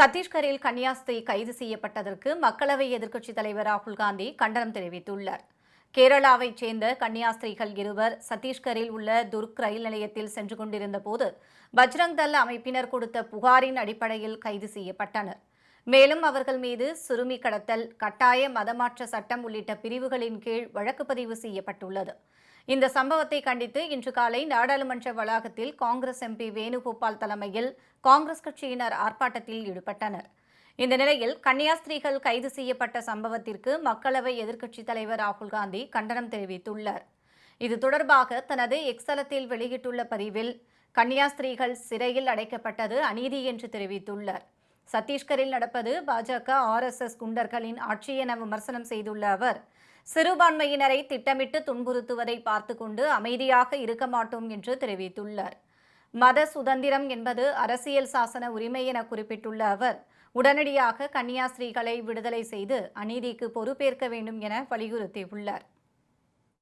சத்தீஸ்கரில் கன்னியாஸ்திரி கைது செய்யப்பட்டதற்கு மக்களவை எதிர்க்கட்சித் தலைவர் ராகுல் காந்தி கண்டனம் தெரிவித்துள்ளார். கேரளாவைச் சேர்ந்த கன்னியாஸ்திரிகள் இருவர் சத்தீஸ்கரில் உள்ள துர்க் ரயில் நிலையத்தில் சென்று கொண்டிருந்த போது பஜ்ரங் தள் அமைப்பினர் கொடுத்த புகாரின் அடிப்படையில் கைது செய்யப்பட்டனர். மேலும் அவர்கள் மீது சிறுமி கடத்தல் கட்டாய மதமாற்ற சட்டம் உள்ளிட்ட பிரிவுகளின் கீழ் வழக்கு பதிவு செய்யப்பட்டுள்ளது. இந்த சம்பவத்தை கண்டித்து இன்று காலை நாடாளுமன்ற வளாகத்தில் காங்கிரஸ் எம்பி வேணுகோபால் தலைமையில் காங்கிரஸ் கட்சியினர் ஆர்ப்பாட்டத்தில் ஈடுபட்டனர். இந்த நிலையில் கன்னியாஸ்திரிகள் கைது செய்யப்பட்ட சம்பவத்திற்கு மக்களவை எதிர்க்கட்சித் தலைவர் ராகுல் காந்தி கண்டனம் தெரிவித்துள்ளார். இது தொடர்பாக தனது எக்ஸலத்தில் வெளியிட்டுள்ள பதிவில் கன்னியாஸ்திரிகள் சிறையில் அடைக்கப்பட்டது அநீதி என்று தெரிவித்துள்ளார். சத்தீஸ்கரில் நடப்பது பாஜக ஆர்எஸ்எஸ் குண்டர்களின் ஆட்சி என விமர்சனம் செய்துள்ள அவர் சிறுபான்மையினரை திட்டமிட்டு துன்புறுத்துவதை பார்த்து கொண்டு அமைதியாக இருக்க மாட்டோம் என்று தெரிவித்துள்ளார். மத சுதந்திரம் என்பது அரசியல் சாசன உரிமை என குறிப்பிட்டுள்ள அவர் உடனடியாக கன்னியாஸ்திரிகளை விடுதலை செய்து அநீதிக்கு பொறுப்பேற்க வேண்டும் என வலியுறுத்தியுள்ளார்.